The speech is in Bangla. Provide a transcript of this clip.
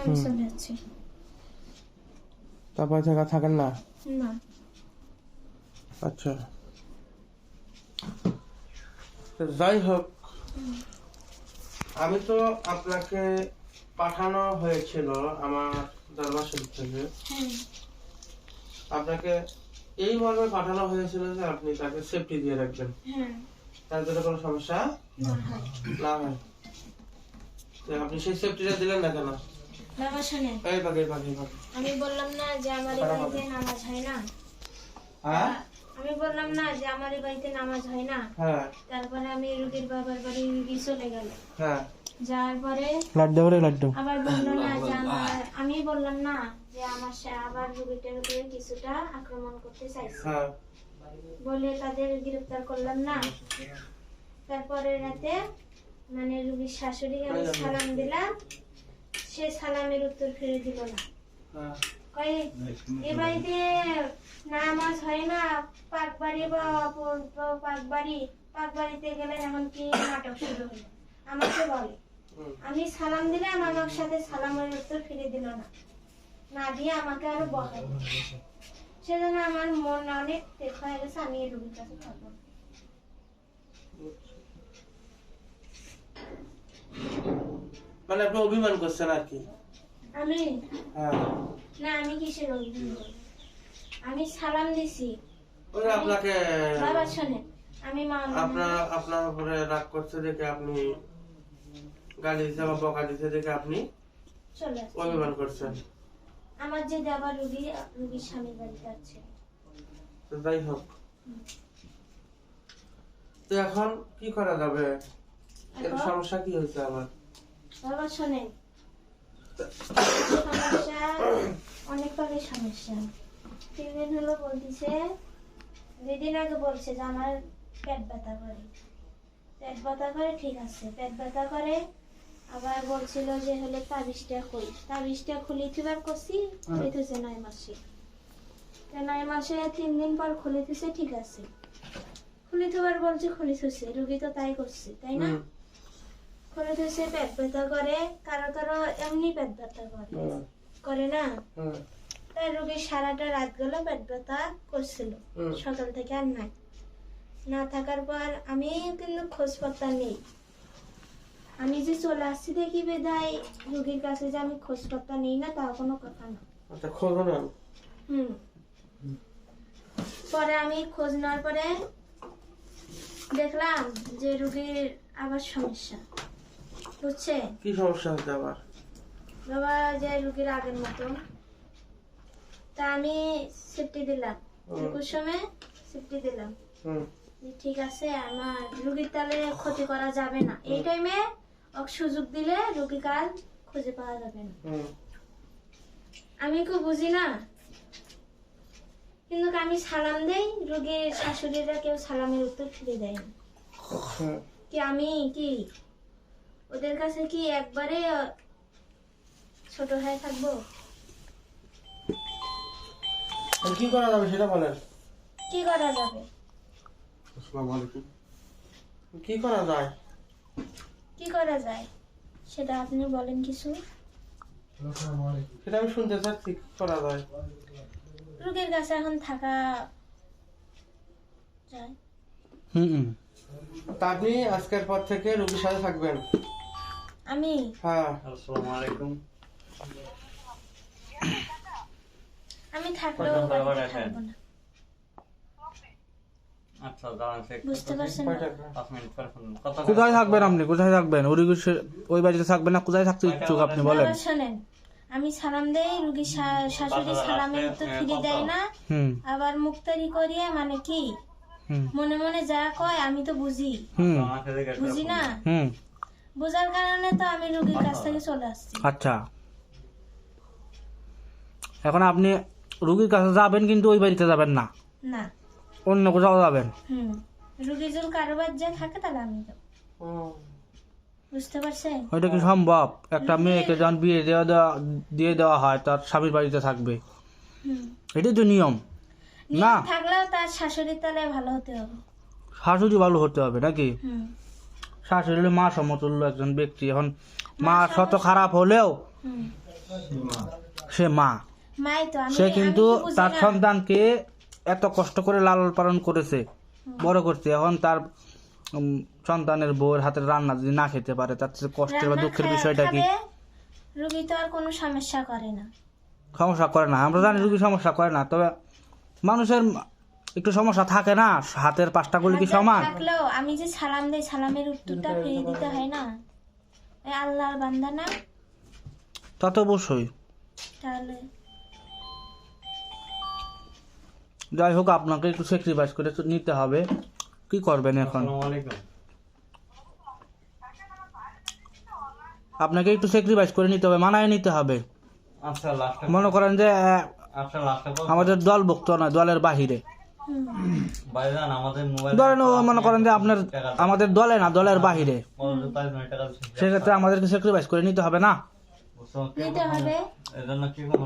আমি চলে যাচ্ছি। তারপরে থাকা থাকেন না? না। আচ্ছা। যাই হোক আমি তো আপনাকে পাঠানো হয়েছিল আমার দরবার শরীফ থেকে। হ্যাঁ। আপনাকে এই মর্মে পাঠানো হয়েছিল যে আপনি তাকে সেফটি দিয়ে রাখবেন। হ্যাঁ। তার জন্য কোনো সমস্যা? না হয়। আপনি সেই সেফটিটা দিলেন না কেন? বাবা শোনেন। এই আমি বললাম না যে আমার বাড়িতে নামাজ হয় না। হ্যাঁ? আমি বললাম না যে আমার বাড়িতে নামাজ হয় না। হ্যাঁ। তারপরে আমি রুগীর বাবার বাড়ি রুগী চলে গেল। হ্যাঁ। যাওয়ার পরে লাড্ডু করে লাড্ডু। আবার বলল না যে আমার আমি বললাম না যে আমার আবার রুগীটার উপরে কিছুটা আক্রমণ করতে চাইছে। হ্যাঁ। বলে তাদের গ্রেফতার করলাম না। তারপরে রাতে মানে রুগীর শাশুড়ি আমি সালাম দিলাম। সে সালামের উত্তর ফিরে দিল না। হ্যাঁ। কয় এ বাড়িতে নামাজ হয় না? পাক বাড়ি বা পাক বাড়ি পাক বাড়িতে গেলে এমন কি নাটক শুরু হলো আমাকে বলে। আমি সালাম দিলাম আমার সাথে সালামের উত্তর ফিরে দিল না। না দিয়ে আমাকে আরও বকাই সেজন্য আমার মন অনেক তেজ হয়ে গেছে আমি এই রুগীর কাছে থাকব। না। মানে আপনি অভিমান করছেন আর কি? আমি? হ্যাঁ। না আমি কিসের করব? আমি সালাম দিছি। আপনাকে বাবা শোনেন আমি মা আপনার আপনার উপরে রাগ করছে দেখে আপনি গালি দিতে বা বকা দিতে দেখে আপনি চলে অভিমান করছেন। আমার যে দেওয়া রুগী রুগীর স্বামীর বাড়িতে আছে। তো যাই হোক। তো এখন কি করা যাবে? এর? সমস্যা কি হয়েছে আবার বাবা শোনেন সমস্যা অনেক সমস্যা। তিন দিন হলো বলতেছে দুদিন আগে বলছে যে আমার পেট ব্যথা করে। পেট ব্যথা করে ঠিক আছে। পেট ব্যথা করে আবার বলছিল যে হলে তাবিজটা খুলি। তাবিজটা খুলি থিবার করছি খুলিতেছে নয় মাসে। নয় মাসে তিন দিন পর খুলিতেছে ঠিক আছে। খুলি থিবার বলছে খুলিতেছে। রুগী তো তাই করছে তাই না? করে দিয়েছে পেট ব্যথা করে কারও কারও এমনি পেট ব্যথা করে। করে না? হুম, তাই রোগীর সারাটা রাত গেল পেট ব্যথা করছিল। সকাল থেকে আর নাই। না থাকার পর আমি কিন্তু খোঁজ পাত্তা নেই। আমি যে চলে আসছি দেখি বেদায় রোগীর কাছে যে আমি খোঁজ পাত্তা নেই না তাও কোনো কথা না। আচ্ছা খোঁজ নেন। হুম। পরে আমি খোঁজ নেওয়ার পরে দেখলাম যে রোগীর আবার সমস্যা। বুঝছে কি সমস্যা হচ্ছে আবার? বাবা যে রুগীর আগের তা আমি সেফটি দিলাম। সেফটি দিলাম। ঠিক আছে আমার রুগীর তাহলে ক্ষতি করা যাবে না। এই টাইমে সুযোগ দিলে রুগী কাল খুঁজে পাওয়া যাবে না। আমি খুব বুঝি না? কিন্তু আমি সালাম দেই রুগীর শাশুড়িরা কেউ সালামের উত্তর ফিরে দেয় কি আমি কি ওদের কাছে কি একবারে ছোট হয়ে থাকব? কি করা যাবে সেটা বলেন। কি করা যাবে? কি করা যায়? কি করা যায়? সেটা আপনি বলেন কিছু। সেটা আমি শুনতে চাচ্ছি কি করা যায়। রোগীর কাছে এখন থাকা যায়। হুম। তা আপনি আজকের পর থেকে রোগীর সাথে থাকবেন। আমি। হ্যাঁ। আসসালামু আলাইকুম আমি থাকলেও কয়টা বাড়িতে রাখেন? থাকব না। আচ্ছা দাঁড়ান বুঝতে পারছেন কয় না। টাকা পাঁচ মিনিট পর ফোন কত কোথায় থাকবেন আপনি? কোথায় থাকবেন? ওই ওই বাড়িতে থাকবেন না? কোথায় থাকতে ইচ্ছুক আপনি বলেন। শোনেন। আমি সালাম দেই রুগীর শাশুড়ি সালামের উত্তর ফিরে দেয় না। হুম। আবার মুক্তারি করিয়ে মানে কি? হুম। মনে মনে যা কয় আমি তো বুঝি। করে বুঝি না? বুঝার কারণে তো আমি রুগীর কাছ থেকে চলে আসছি। আচ্ছা। এখন আপনি রুগীর কাছে যাবেন কিন্তু ওই বাড়িতে যাবেন না? না। অন্য কোথাও যাবেন? হুম। রুগী যদি কারোবার যে থাকে তাহলে আমি যাব। বুঝতে পারছেন? ওইটা কি সম্ভব? একটা মেয়েকে যখন বিয়ে দেওয়া দেওয়া দিয়ে দেওয়া হয় তার স্বামীর বাড়িতে থাকবে। হুম। এটাই তো নিয়ম। নিয়ম না। থাকলেও তার শাশুড়ির তালে ভালো হতে হবে। শাশুড়ি ভালো হতে হবে নাকি? হুম। শাশুড়ি হলো মা সমতুল্য একজন ব্যক্তি। এখন মা শত খারাপ হলেও সে মা। সে কিন্তু তার সন্তানকে এত কষ্ট করে লালন পালন করেছে বড় করছে। এখন তার সন্তানের বউয়ের হাতের রান্না যদি না খেতে পারে তার কষ্টের বা দুঃখের বিষয়টা কি? রুগী তো আর কোনো সমস্যা করে না। সমস্যা করে না। আমরা জানি রুগী সমস্যা করে না তবে মানুষের একটু সমস্যা থাকে না? হাতের পাঁচটা গুলি কি সমান? থাকলেও আমি যে সালাম দেই সালামের উত্তরটা ফিরিয়ে দিতে হয় না। এই আল্লাহর বান্দা না? তা তো অবশ্যই। তাহলে? যাই হোক আপনাকে একটু স্যাক্রিফাইস করে নিতে হবে। কি করবেন এখন? আপনাকে একটু স্যাক্রিফাইস করে নিতে হবে মানায় নিতে হবে। আচ্ছা লাস্টে মনে করেন যে আচ্ছা লাস্টে আমাদের দলভুক্ত নয় দলের বাহিরে। হুম। ভাইজান আমাদের মোবাইল ধরেন মনে করেন যে আপনার আমাদের দলে না দলের বাহিরে। সেক্ষেত্রে আমাদেরকে স্যাক্রিফাইস করে নিতে হবে না? হবে।